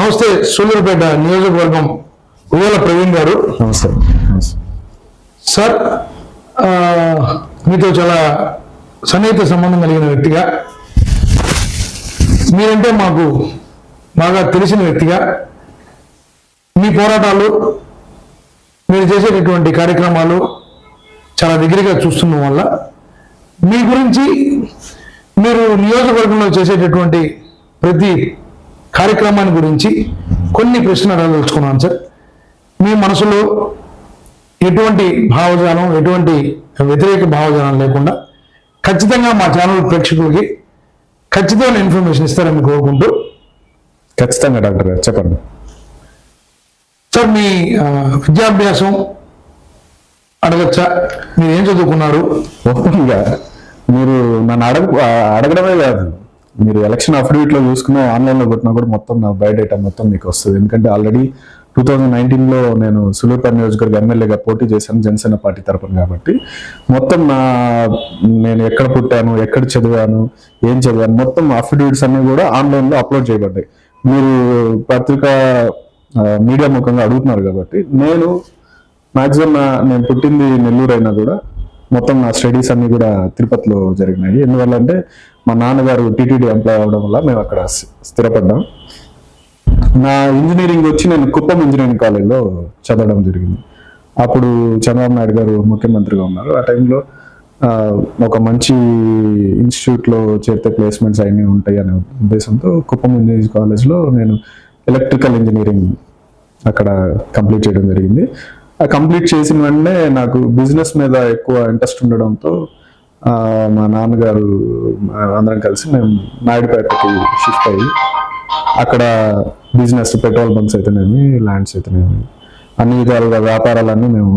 నమస్తే సూళ్ళూరుపేట నియోజకవర్గం ఉయ్యాల ప్రవీణ్ గారు. నమస్తే సార్ మీతో చాలా సన్నిహిత సంబంధం కలిగిన వ్యక్తిగా మీరంటే మాకు బాగా తెలిసిన వ్యక్తిగా మీ పోరాటాలు మీరు చేసేటటువంటి కార్యక్రమాలు చాలా దగ్గరగా చూస్తున్న వల్ల మీ గురించి మీరు నియోజకవర్గంలో చేసేటటువంటి ప్రతి కార్యక్రమాన్ని గురించి కొన్ని ప్రశ్నలు అడగదలుచుకున్నాను సార్. మీ మనసులో ఎటువంటి భావజాలం ఎటువంటి వ్యతిరేక భావజాలం లేకుండా ఖచ్చితంగా మా ఛానల్ ప్రేక్షకులకి ఖచ్చితమైన ఇన్ఫర్మేషన్ ఇస్తారని కోరుకుంటూ. ఖచ్చితంగా డాక్టర్ గారు. చెప్పండి. సార్ మీ విద్యాభ్యాసం అడగచ్చా? మీరు ఏం చదువుకున్నారు? మీరు నన్ను అడగ అడగడమే కాదు. మీరు ఎలక్షన్ అఫిడవిట్లో చూసుకున్నా ఆన్లైన్లో కొట్టినా కూడా మొత్తం నా బయోడేటా మొత్తం మీకు వస్తుంది. ఎందుకంటే ఆల్రెడీ టూ థౌజండ్ నైన్టీన్లో నేను సులూర్పేట నియోజకవర్గ ఎమ్మెల్యేగా పోటీ చేశాను జనసేన పార్టీ తరపున కాబట్టి. మొత్తం నా నేను ఎక్కడ పుట్టాను ఎక్కడ చదివాను ఏం చదివాను మొత్తం అఫిడవిట్స్ అన్నీ కూడా ఆన్లైన్లో అప్లోడ్ చేయబడ్డాయి. మీరు పత్రికా మీడియా ముఖంగా అడుగుతున్నారు కాబట్టి నేను మాక్సిమం నేను పుట్టింది నెల్లూరు అయినా కూడా మొత్తం నా స్టడీస్ అన్ని కూడా తిరుపతిలో జరిగినాయి. ఎందువల్ల అంటే మా నాన్నగారు టీటీడీ ఎంప్లాయ్ అవడం వల్ల మేము అక్కడ స్థి- స్థిరపడ్డాం. నా ఇంజనీరింగ్ వచ్చి నేను కుప్పం ఇంజనీరింగ్ కాలేజ్లో చదవడం జరిగింది. అప్పుడు చంద్రబాబు నాయుడు గారు ముఖ్యమంత్రిగా ఉన్నారు. ఆ టైంలో ఒక మంచి ఇన్స్టిట్యూట్లో చేరితే ప్లేస్మెంట్స్ అన్నీ ఉంటాయి అనే ఉద్దేశంతో కుప్పం ఇంజనీరింగ్ కాలేజ్లో నేను ఎలక్ట్రికల్ ఇంజనీరింగ్ అక్కడ కంప్లీట్ చేయడం జరిగింది. కంప్లీట్ చేసిన వెంటనే నాకు బిజినెస్ మీద ఎక్కువ ఇంట్రెస్ట్ ఉండడంతో మా నాన్నగారు అందరం కలిసి మేము నాయుడుపేటకి షిఫ్ట్ అయ్యి అక్కడ బిజినెస్ పెట్రోల్ బంక్స్ అయితేనేమి ల్యాండ్స్ అయితేనేమి అన్ని విధాలుగా వ్యాపారాలన్నీ మేము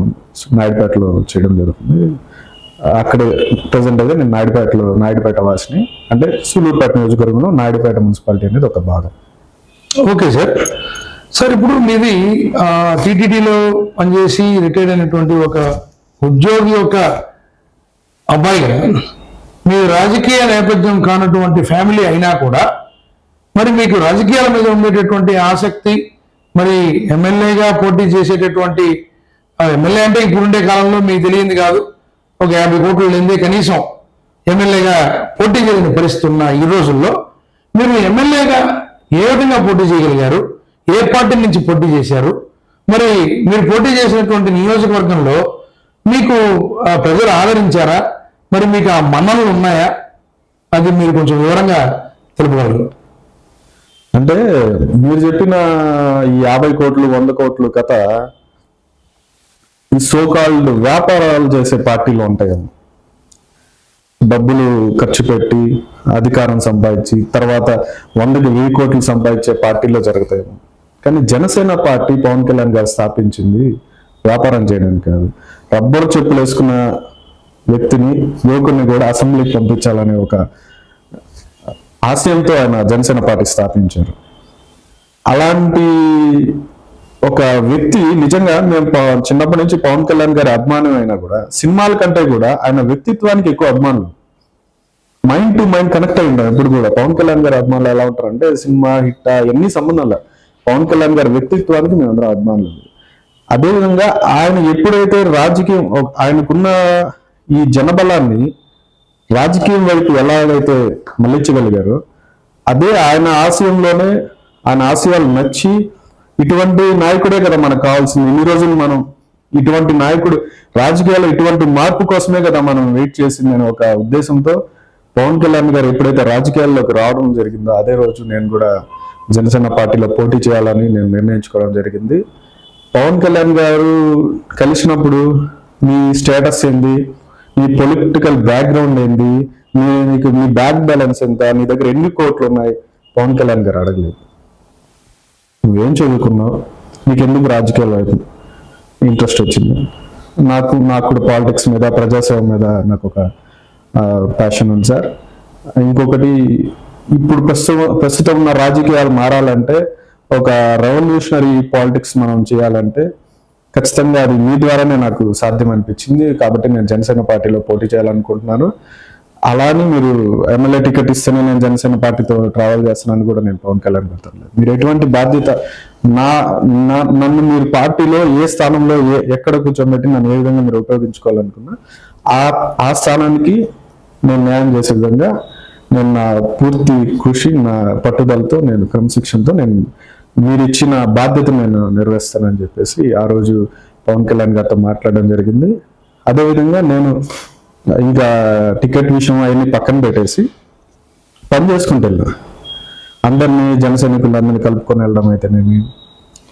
నాయుడుపేటలో చేయడం జరుగుతుంది. అక్కడ ప్రజెంట్ అయితే నేను నాయుడుపేటలో నాయుడుపేట వాసిని అంటే సూలూరుపేట నియోజకవర్గంలో నాయుడుపేట మున్సిపాలిటీ అనేది ఒక భాగం. Okay sir. సార్ ఇప్పుడు మీది టీటీడీలో పనిచేసి రిటైర్డ్ అయినటువంటి ఒక ఉద్యోగి యొక్క అబ్బాయి మీ రాజకీయ నేపథ్యం కానటువంటి ఫ్యామిలీ అయినా కూడా మరి మీకు రాజకీయాల మీద ఉండేటటువంటి ఆసక్తి మరి ఎమ్మెల్యేగా పోటీ చేసేటటువంటి ఎమ్మెల్యే అంటే ఇప్పుడుండే కాలంలో మీకు తెలియంది కాదు ఒక యాభై కోట్లు లేదే కనీసం ఎమ్మెల్యేగా పోటీ చేయని పరిస్థితి ఉన్న ఈ రోజుల్లో మీరు ఎమ్మెల్యేగా ఏ విధంగా పోటీ చేయగలిగారు? ఏ పార్టీ నుంచి పోటీ చేశారు? మరి మీరు పోటీ చేసినటువంటి నియోజకవర్గంలో మీకు ఆ, ప్రజలు ఆదరించారా? మరి మీకు ఆ మన్ననలు ఉన్నాయా? అది మీరు కొంచెం వివరంగా తెలుపగలరు. అంటే మీరు చెప్పిన ఈ యాభై కోట్లు వంద కోట్లు కథ ఈ సోకాల్డ్ వ్యాపారాలు చేసే పార్టీలు ఉంటాయి కదా. డబ్బులు ఖర్చు పెట్టి అధికారం సంపాదించి తర్వాత వందకి వెయ్యి కోట్లు సంపాదించే పార్టీలో జరుగుతాయి. కానీ జనసేన పార్టీ పవన్ కళ్యాణ్ గారు స్థాపించింది వ్యాపారం చేయడానికి కాదు. రబ్బర్ చెప్పులు వేసుకున్న వ్యక్తిని యువకుని కూడా అసెంబ్లీకి పంపించాలనే ఒక ఆశయంతో ఆయన జనసేన పార్టీ స్థాపించారు. అలాంటి ఒక వ్యక్తి నిజంగా మేము చిన్నప్పటి నుంచి పవన్ కళ్యాణ్ గారి అభిమానం అయినా కూడా సినిమాల కంటే కూడా ఆయన వ్యక్తిత్వానికి ఎక్కువ అభిమానులు. మైండ్ టు మైండ్ కనెక్ట్ అయి ఉంటాం ఇప్పుడు కూడా పవన్ కళ్యాణ్ గారి అభిమానులు ఎలా ఉంటారు అంటే సినిమా హిట్ ఎన్ని సంబంధం లేదు. పవన్ కళ్యాణ్ గారి వ్యక్తిత్వానికి మేము అందరం అభిమానులు. అదేవిధంగా ఆయన ఎప్పుడైతే రాజకీయం ఆయనకున్న ఈ జనబలాన్ని రాజకీయం వైపు ఎలాగైతే మళ్ళించగలిగారో అదే ఆయన ఆశయంలోనే ఆయన ఆశయాలు నచ్చి ఇటువంటి నాయకుడే కదా మనకు కావాల్సింది. ఇన్ని రోజులు మనం ఇటువంటి నాయకుడు రాజకీయాల్లో ఇటువంటి మార్పు కోసమే కదా మనం వెయిట్ చేసింది అనే ఒక ఉద్దేశంతో పవన్ కళ్యాణ్ గారు ఎప్పుడైతే రాజకీయాల్లోకి రావడం జరిగిందో అదే రోజు నేను కూడా జనసేన పార్టీలో పోటీ చేయాలని నేను నిర్ణయించుకోవడం జరిగింది. పవన్ కళ్యాణ్ గారు కలిసినప్పుడు మీ స్టేటస్ ఏంది? మీ పొలిటికల్ బ్యాక్గ్రౌండ్ ఏంది? మీ మీకు మీ బ్యాంక్ బ్యాలెన్స్ ఎంత? నీ దగ్గర ఎన్ని కోట్లు ఉన్నాయి? పవన్ కళ్యాణ్ గారు అడగలేదు. నువ్వేం చదువుకున్నావు? నీకు ఎందుకు రాజకీయాల వైపు ఇంట్రెస్ట్ వచ్చింది? నాకు నాకు కూడా పాలిటిక్స్ మీద ప్రజాసేవ మీద నాకు ఒక ప్యాషన్ ఉంది సార్. ఇంకొకటి ఇప్పుడు ప్రస్తుతం ప్రస్తుతం ఉన్న రాజకీయాలు మారాలంటే ఒక రెవల్యూషనరీ పాలిటిక్స్ మనం చేయాలంటే ఖచ్చితంగా అది మీ ద్వారానే నాకు సాధ్యం అనిపించింది. కాబట్టి నేను జనసేన పార్టీలో పోటీ చేయాలనుకుంటున్నాను. అలానే మీరు ఎమ్మెల్యే టికెట్ ఇస్తేనే నేను జనసేన పార్టీతో ట్రావెల్ చేస్తున్నాను కూడా నేను పవన్ కళ్యాణ్ పెడతాను మీరు ఎటువంటి బాధ్యత నా నా- నన్ను మీరు పార్టీలో ఏ స్థానంలో ఏ ఎక్కడ కూర్చోబెట్టి నన్ను ఏ విధంగా మీరు ఉపయోగించుకోవాలనుకున్నా ఆ ఆ స్థానానికి నేను న్యాయం చేసే విధంగా నేను నా పూర్తి కృషి నా పట్టుదలతో నేను క్రమశిక్షణతో నేను మీరు ఇచ్చిన బాధ్యత నేను నిర్వహిస్తానని చెప్పేసి ఆ రోజు పవన్ కళ్యాణ్ గారితో మాట్లాడడం జరిగింది. అదేవిధంగా నేను ఇంకా టికెట్ విషయం అవన్నీ పక్కన పెట్టేసి పని చేసుకుంటూ వెళ్ళాను. అందరినీ జన సైనికులందరినీ కలుపుకొని వెళ్ళడం అయితేనేమి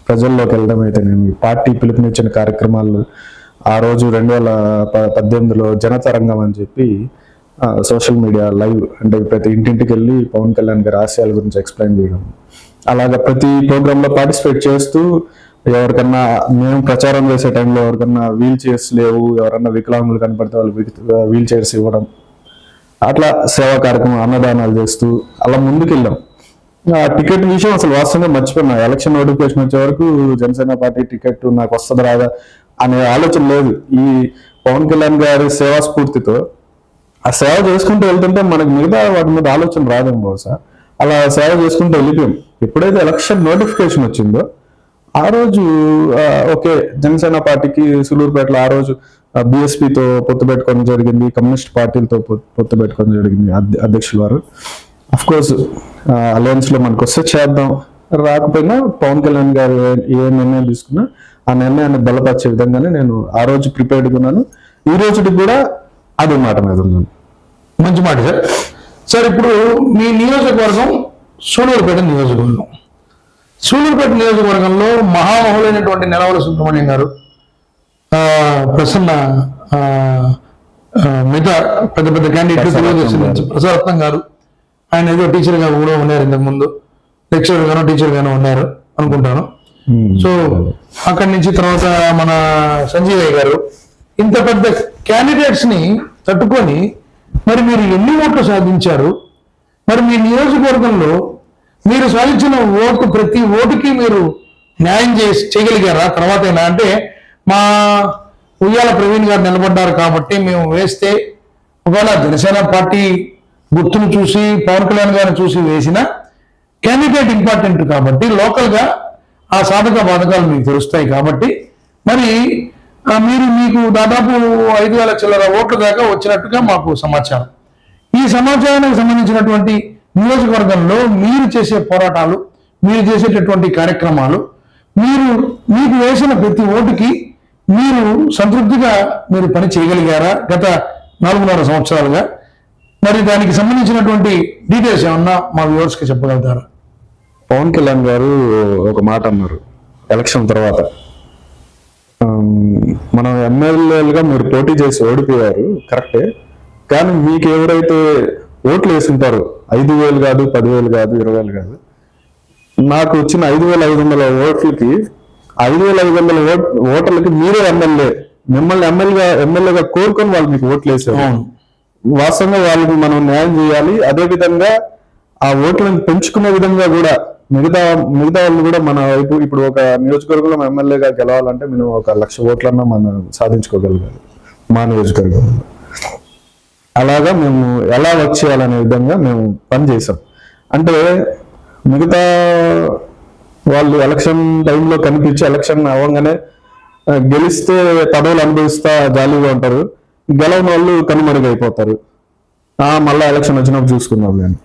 ప్రజల్లోకి వెళ్ళడం అయితేనేమి పార్టీ పిలుపునిచ్చిన కార్యక్రమాలు ఆ రోజు రెండు వేల ప- పద్దెనిమిదిలో జనతరంగం అని చెప్పి సోషల్ మీడియా లైవ్ అంటే ప్రతి ఇంటింటికి వెళ్ళి పవన్ కళ్యాణ్ గారి ఆశయాల గురించి ఎక్స్ప్లెయిన్ చేయడం. అలాగా ప్రతి ప్రోగ్రామ్లో పార్టిసిపేట్ చేస్తూ ఎవరికన్నా మేము ప్రచారం చేసే టైంలో ఎవరికన్నా వీల్ చైర్స్ లేవు ఎవరన్నా వికలాంగులు కనపడితే వాళ్ళు వీల్ చైర్స్ ఇవ్వడం. అట్లా సేవా కార్యక్రమం అన్నదానాలు చేస్తూ అలా ముందుకెళ్ళాం. ఆ టికెట్ విషయం అసలు వాస్తవంగా మర్చిపోయినా. ఎలక్షన్ నోటిఫికేషన్ వచ్చే వరకు జనసేన పార్టీ టికెట్ నాకు వస్తుంది రాదా అనే ఆలోచన లేదు. ఈ పవన్ కళ్యాణ్ గారి సేవా స్ఫూర్తితో ఆ సేవ చేసుకుంటూ వెళ్తుంటే మనకు మిగతా వాటి మీద ఆలోచన రాదేమో బహుశా. అలా సేవ చేసుకుంటూ వెళ్ళిపోయాం. ఎప్పుడైతే ఎలక్షన్ నోటిఫికేషన్ వచ్చిందో ఆ రోజు ఓకే జనసేన పార్టీకి సులూరుపేటలో ఆ రోజు బిఎస్పితో పొత్తు పెట్టుకోవడం జరిగింది కమ్యూనిస్ట్ పార్టీలతో పొత్తు పెట్టుకోవడం జరిగింది అధ్య- అధ్యక్షుల వారు. అఫ్ కోర్స్ అలయన్స్లో మనకు వస్తే చేద్దాం. రాకపోయినా పవన్ కళ్యాణ్ గారు ఏ- ఏ నిర్ణయం తీసుకున్నా ఆ నిర్ణయాన్ని బలపరిచే విధంగానే నేను ఆ రోజు ప్రిపేర్డ్ ఉన్నాను. ఈ రోజుకి కూడా అదే మాట మీద ఉన్నాను మంచి మాట సార్. సార్ ఇప్పుడు మీ నియోజకవర్గం సూలూరుపేట నియోజకవర్గం. సూలూరుపేట నియోజకవర్గంలో మహామహులైనటువంటి నెలవల సుబ్రహ్మణ్యం గారు ఆ, ప్రసన్న మిగతా పెద్ద పెద్ద క్యాండిడేట్ తెలుగుదేశం నుంచి ప్రసారత్నం గారు ఆయన ఏదో టీచర్గా కూడా ఉన్నారు ఇంతకు ముందు. లెక్చరర్ గాను టీచర్ గాను ఉన్నారు అనుకుంటాను. సో అక్కడి నుంచి తర్వాత మన సంజీవయ్య గారు ఇంత పెద్ద క్యాండిడేట్స్ని తట్టుకొని మరి మీరు ఎన్ని ఓట్లు సాధించారు? మరి మీ నియోజకవర్గంలో మీరు సాధించిన ఓటు ప్రతి ఓటుకి మీరు న్యాయం చేసి చేయగలిగారా? తర్వాత అంటే మా ఉయ్యాల ప్రవీణ్ గారు నిలబడ్డారు కాబట్టి మేము వేస్తే ఒకవేళ జనసేన పార్టీ గుర్తును చూసి పవన్ కళ్యాణ్ గారిని చూసి వేసిన క్యాండిడేట్ ఇంపార్టెంట్ కాబట్టి లోకల్గా ఆ సాధక బాధకాలు మీకు తెలుస్తాయి కాబట్టి మరి మీరు మీకు దాదాపు ఐదు వేల చిల్లర ఓట్ల దాకా వచ్చినట్టుగా మాకు సమాచారం. ఈ సమాచారానికి సంబంధించినటువంటి నియోజకవర్గంలో మీరు చేసే పోరాటాలు మీరు చేసేటటువంటి కార్యక్రమాలు మీరు మీకు వేసిన ప్రతి ఓటుకి మీరు సంతృప్తిగా మీరు పని చేయగలిగారా గత నాలుగున్నర సంవత్సరాలుగా? మరి దానికి సంబంధించినటువంటి డీటెయిల్స్ ఏమన్నా మా వ్యూవర్స్కి చెప్పగలుగుతారా? పవన్ కళ్యాణ్ గారు ఒక మాట అన్నారు ఎలక్షన్ తర్వాత. మనం ఎమ్మెల్యేలుగా మీరు పోటీ చేసి ఓడిపోయారు కరెక్టే కానీ మీకు ఎవరైతే ఓట్లు వేసింటారో ఐదు వేలు కాదు పదివేలు కాదు ఇరవై వేలు కాదు నాకు వచ్చిన ఐదు వేల ఐదు వందల ఓట్లకి ఐదు వేల ఐదు వందల ఓట్ ఓటర్లకి మీరే ఎమ్మెల్యే. మిమ్మల్ని ఎమ్మెల్యేగా ఎమ్మెల్యేగా కోరుకొని వాళ్ళు మీకు ఓట్లు వేసారు వాస్తవంగా వాళ్ళకి మనం న్యాయం చేయాలి. అదే విధంగా ఆ ఓట్లను పెంచుకునే విధంగా కూడా మిగతా మిగతా వాళ్ళు కూడా మన వైపు ఇప్పుడు ఒక నియోజకవర్గంలో ఎమ్మెల్యేగా గెలవాలంటే మేము ఒక లక్ష ఓట్లన్నా మనం సాధించుకోగలగాలి. మా నియోజకవర్గంలో. అలాగా మేము ఎలా వర్క్ చేయాలనే విధంగా మేము పని చేసాం అంటే మిగతా వాళ్ళు ఎలక్షన్ టైంలో కనిపించి ఎలక్షన్ అవ్వగానే గెలిస్తే పదవులు అనుభవిస్తా జాలీగా ఉంటారు. గెలవని వాళ్ళు కనుమరుగైపోతారు. మళ్ళీ ఎలక్షన్ వచ్చినప్పుడు చూసుకుందాం కానీ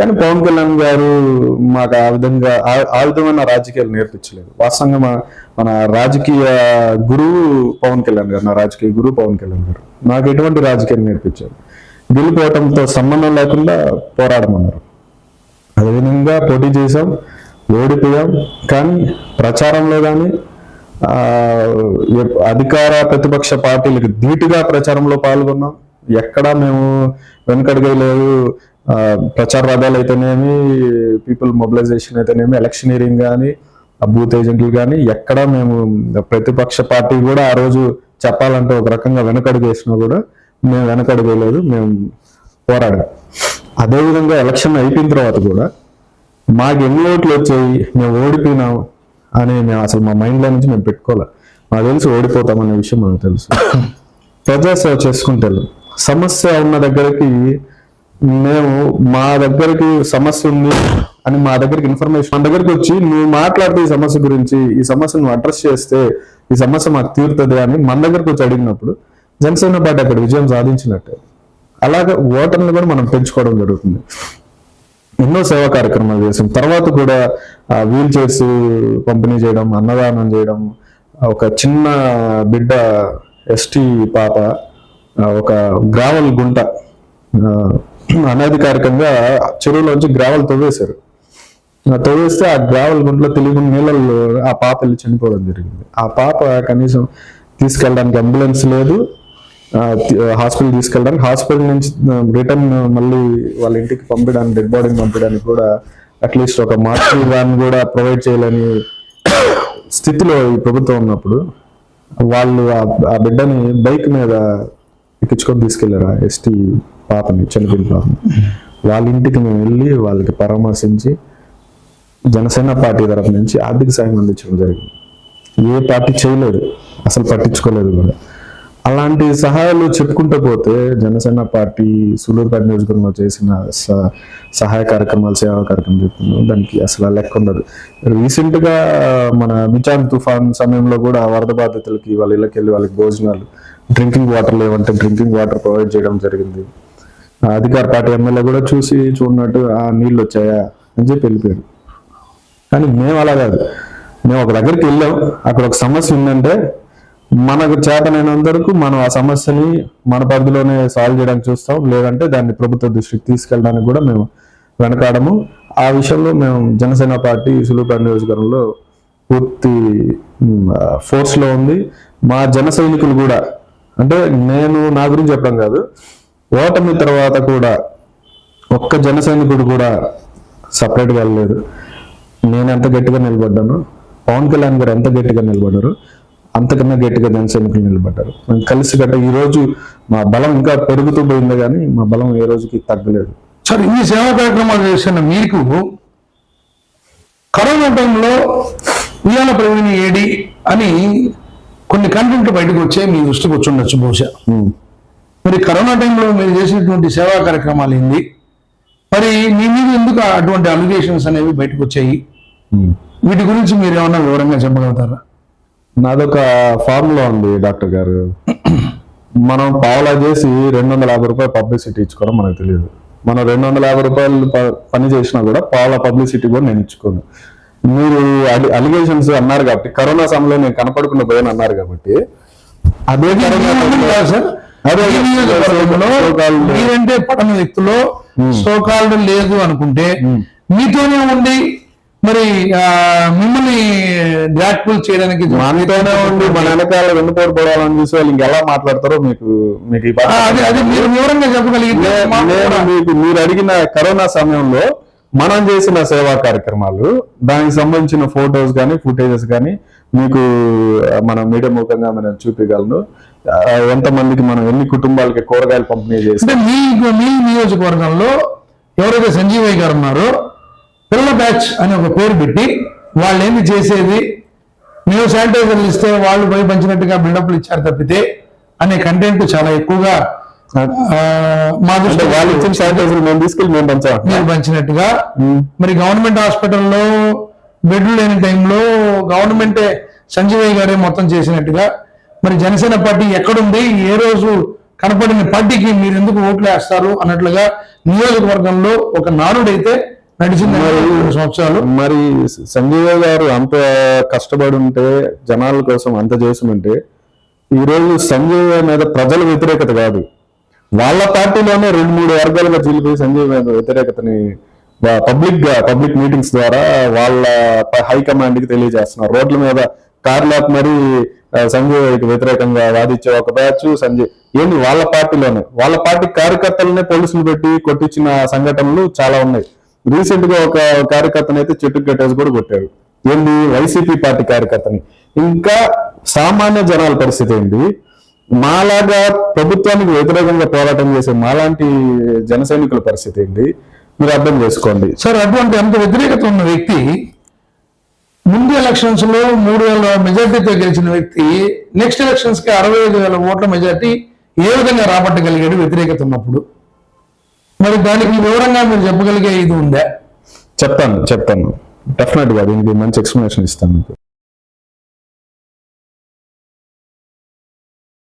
కానీ పవన్ కళ్యాణ్ గారు మాకు ఆ విధంగా ఆ- విధమైన రాజకీయాలు నేర్పించలేదు. వాస్తవంగా మా మన రాజకీయ గురువు పవన్ కళ్యాణ్ గారు నా రాజకీయ గురువు పవన్ కళ్యాణ్ గారు నాకు ఎటువంటి రాజకీయాలు నేర్పించారు. గెలిపోవటంతో సంబంధం లేకుండా పోరాడమన్నారు. అదేవిధంగా పోటీ చేసాం ఓడిపోయాం కానీ ప్రచారంలో కానీ అధికార ప్రతిపక్ష పార్టీలకు ధీటుగా ప్రచారంలో పాల్గొన్నాం. ఎక్కడా మేము వెనకడగలేదు. ప్రచార రథాలు అయితేనేమి పీపుల్ మొబిలైజేషన్ అయితేనేమి ఎలక్షనీరింగ్ కానీ బూత్ ఏజెంట్లు కానీ ఎక్కడ మేము ప్రతిపక్ష పార్టీ కూడా ఆ రోజు చెప్పాలంటే ఒక రకంగా వెనకడుగు వేసినా కూడా మేము వెనకడుగు వేయలేదు మేము పోరాడాం. అదేవిధంగా ఎలక్షన్ అయిపోయిన తర్వాత కూడా మాకు ఎన్ని ఓట్లు వచ్చాయి మేము ఓడిపోయినాం అని మేము అసలు మా మైండ్లో నుంచి మేము పెట్టుకోవాలి మాకు తెలిసి ఓడిపోతామనే విషయం మనకు తెలుసు. ప్రజాసేవ చేసుకుంటే సమస్య ఉన్న దగ్గరికి మేము మా దగ్గరికి సమస్య ఉంది అని మా దగ్గరికి ఇన్ఫర్మేషన్ మన దగ్గరికి వచ్చి నువ్వు మాట్లాడితే ఈ సమస్య గురించి ఈ సమస్యను నువ్వు అడ్రస్ చేస్తే ఈ సమస్య మాకు తీరుతుంది అని మన దగ్గరకు వచ్చి అడిగినప్పుడు జనసేన పార్టీ అక్కడ విజయం సాధించినట్టే. అలాగే ఓటర్ని కూడా మనం పెంచుకోవడం జరుగుతుంది. ఎన్నో సేవా కార్యక్రమాలు చేసాం. తర్వాత కూడా వీల్ చైర్స్ పంపిణీ చేయడం అన్నదానం చేయడం ఒక చిన్న బిడ్డ ఎస్టీ పాప ఒక గ్రావల్ గుంట అనధికారికంగా చెరువులోంచి గ్రావెల్ తవ్వేశారు. తవ్వేస్తే ఆ గ్రావెల్ గుంట్లో తెలియని నీళ్ళల్లో ఆ పాప వెళ్ళి చనిపోవడం జరిగింది. ఆ పాప కనీసం తీసుకెళ్ళడానికి అంబులెన్స్ లేదు. హాస్పిటల్ తీసుకెళ్ళడానికి హాస్పిటల్ నుంచి రిటర్న్ మళ్ళీ వాళ్ళ ఇంటికి పంపించడానికి డెడ్ బాడీని పంపించడానికి కూడా అట్లీస్ట్ ఒక మార్చి వ్యాన్ కూడా ప్రొవైడ్ చేయాలని స్థితిలో ఈ ప్రభుత్వం ఉన్నప్పుడు వాళ్ళు ఆ- బిడ్డని బైక్ మీద ఎక్కించుకొని తీసుకెళ్ళారు ఎస్టీ పాపని చనిపోయిన పాపని వాళ్ళ ఇంటికి మేము వెళ్ళి వాళ్ళకి పరామర్శించి జనసేన పార్టీ తరఫు నుంచి ఆర్థిక సాయం అందించడం జరిగింది. ఏ పార్టీ చేయలేదు అసలు పట్టించుకోలేదు కూడా. అలాంటి సహాయాలు చెప్పుకుంటూ పోతే జనసేన పార్టీ సూలూరుపేట నియోజకవర్గంలో చేసిన సహాయ కార్యక్రమాలు సేవా కార్యక్రమం చెప్తున్నాం దానికి అసలు లెక్క ఉండదు. రీసెంట్గా మన మిచాన్ తుఫాన్ సమయంలో కూడా వరద బాధితులకి వాళ్ళ ఇళ్ళకి వెళ్ళి వాళ్ళకి భోజనాలు డ్రింకింగ్ వాటర్ లేవంటే డ్రింకింగ్ వాటర్ ప్రొవైడ్ చేయడం జరిగింది. అధికార పార్టీ ఎమ్మెల్యే కూడా చూసి చూడనట్టు ఆ నీళ్ళు వచ్చాయా? అని చెప్పి వెళ్ళిపోయారు. కానీ మేము అలా కాదు. మేము ఒక దగ్గరికి వెళ్ళాం. అక్కడ ఒక సమస్య ఉందంటే మనకు చేతనైనంత వరకు మనం ఆ సమస్యని మన పరిధిలోనే సాల్వ్ చేయడానికి చూస్తాం. లేదంటే దాన్ని ప్రభుత్వ దృష్టికి తీసుకెళ్ళడానికి కూడా మేము వెనకాడము. ఆ విషయంలో మేము జనసేన పార్టీ సులువుపేట నియోజకవర్గంలో పూర్తి ఫోర్స్లో ఉంది. మా జన సైనికులు కూడా అంటే నేను నా గురించి చెప్పడం కాదు. ఓటమి తర్వాత కూడా ఒక్క జన సైనికుడు కూడా సపరేట్గా వెళ్ళలేదు. నేను ఎంత గట్టిగా నిలబడ్డాను పవన్ కళ్యాణ్ గారు ఎంత గట్టిగా నిలబడ్డారు అంతకన్నా గట్టిగా జనసైనికులు నిలబడ్డారు. మేము కలిసి గట్ట ఈ రోజు మా బలం ఇంకా పెరుగుతూ పోయింది కానీ మా బలం ఏ రోజుకి తగ్గలేదు. సార్ ఇన్ని సేవా కార్యక్రమాలు చేసిన మీకు కరోనా టైంలో ఉయ్యాల ప్రవీణి ఏడి అని కొన్ని కంటెంట్ బయటకు వచ్చే మీ దృష్టికి వచ్చి ఉండొచ్చు బహుశా. మరి కరోనా టైంలో మీరు చేసినటువంటి సేవా కార్యక్రమాలు ఏంది? మరి మీ మీద ఎందుకు అటువంటి అలిగేషన్స్ అనేవి బయటకు వచ్చాయి. వీటి గురించి మీరు ఏమన్నా వివరంగా చెప్పగలుగుతారా? నాదొక ఫార్ములా ఉంది డాక్టర్ గారు. మనం పావలా చేసి రెండు వందల యాభై రూపాయలు పబ్లిసిటీ ఇచ్చుకోవడం మనకు తెలియదు. మనం రెండు వందల యాభై రూపాయలు పని చేసినా కూడా పావలా పబ్లిసిటీ కూడా నేను ఇచ్చుకోను. మీరు అలిగేషన్స్ అన్నారు కాబట్టి కరోనా సమయంలో నేను కనపడకుండా పోయాను అన్నారు కాబట్టి అదే కరోనా సార్ మీరంటే పట్టణ వ్యక్తులు సోకాల్డ్ లేదు అనుకుంటే మీతోనే ఉండి మరి మిమ్మల్ని గ్రాట్ఫుల్ చేయడానికి మనతోనే ఉండి మన వెనకాల వెన్నుపోటు పడాలని చూసి వాళ్ళు ఇంకెలా మాట్లాడతారో మీకు మీకు అది అది మీరు వివరంగా చెప్పగలిగితే మీకు మీరు అడిగిన కరోనా సమయంలో మనం చేసిన సేవా కార్యక్రమాలు దానికి సంబంధించిన ఫొటోస్ కానీ ఫుటేజెస్ కానీ మీకు మన మీడియా ముఖంగా మనం చూపించగలను. ఎంతమందికి మనం ఎన్ని కుటుంబాలకి కూరగాయలు పంపిణీ చేసి మీ మీ నియోజకవర్గంలో ఎవరైతే సంజీవయ్య గారు ఉన్నారో పిల్లల బ్యాచ్ అని ఒక పేరు పెట్టి వాళ్ళు ఏంది చేసేది? మేము శానిటైజర్లు ఇస్తే వాళ్ళు పోయి పంచినట్టుగా బిల్డప్లు ఇచ్చారు తప్పితే అనే కంటెంట్ చాలా ఎక్కువగా మా వాళ్ళు ఇచ్చిన శానిటైజర్ మేము తీసుకెళ్ళి మేము పంచాం మీరు పంచినట్టుగా. మరి గవర్నమెంట్ హాస్పిటల్లో బెడ్లు లేని టైంలో గవర్నమెంటే సంజీవయ్య గారే మొత్తం చేసినట్టుగా. మరి జనసేన పార్టీ ఎక్కడుంది? ఏ రోజు కనపడిన పార్టీకి మీరు ఎందుకు ఓట్లు వేస్తారు అన్నట్లుగా నియోజకవర్గంలో ఒక నానుడైతే నడిచింది సంవత్సరాలు. మరి సంజయ్ గారు అంత కష్టపడి ఉంటే జనాల కోసం అంత చేసి ఉంటే ఈ రోజు సంజయ్ మీద ప్రజల వ్యతిరేకత కాదు. వాళ్ళ పార్టీలోనే రెండు మూడు వర్గాలుగా చీలిపోయి సంజయ్ మీద వ్యతిరేకతని పబ్లిక్గా పబ్లిక్ మీటింగ్స్ ద్వారా వాళ్ళ హైకమాండ్కి తెలియజేస్తున్నారు. రోడ్ల మీద కార్లాప్ మరి సంజయ్ సంజయ్కి వ్యతిరేకంగా వాదించే ఒక బ్యాచ్ సంజయ్. ఏంటి? వాళ్ళ పార్టీలోనే. వాళ్ళ పార్టీ కార్యకర్తలనే పోలీసులు పెట్టి కొట్టించిన సంఘటనలు చాలా ఉన్నాయి. రీసెంట్గా ఒక కార్యకర్తను అయితే చెట్టు కట్టేసి కూడా కొట్టారు. ఏంది? వైసీపీ పార్టీ కార్యకర్తని. ఇంకా సామాన్య జనాల పరిస్థితి ఏంటి మాలాగా ప్రభుత్వానికి వ్యతిరేకంగా పోరాటం చేసే మాలాంటి జన సైనికుల పరిస్థితి ఏంటి మీరు అర్థం చేసుకోండి. సార్ అటువంటి అంత వ్యతిరేకత ఉన్న వ్యక్తి ముందు ఎలక్షన్స్లో మూడు వేల మెజార్టీతో గెలిచిన వ్యక్తి నెక్స్ట్ ఎలక్షన్స్కి అరవై ఐదు వేల ఓట్ల మెజార్టీ ఏ విధంగా రాబట్టగలిగాడు వ్యతిరేకత ఉన్నప్పుడు? మరి దానికి వివరంగా మీరు చెప్పగలిగే ఇది ఉందా? చెప్తాను చెప్తాను డెఫినెట్గా దీనికి మంచి ఎక్స్ప్లెనేషన్ ఇస్తాను మీకు.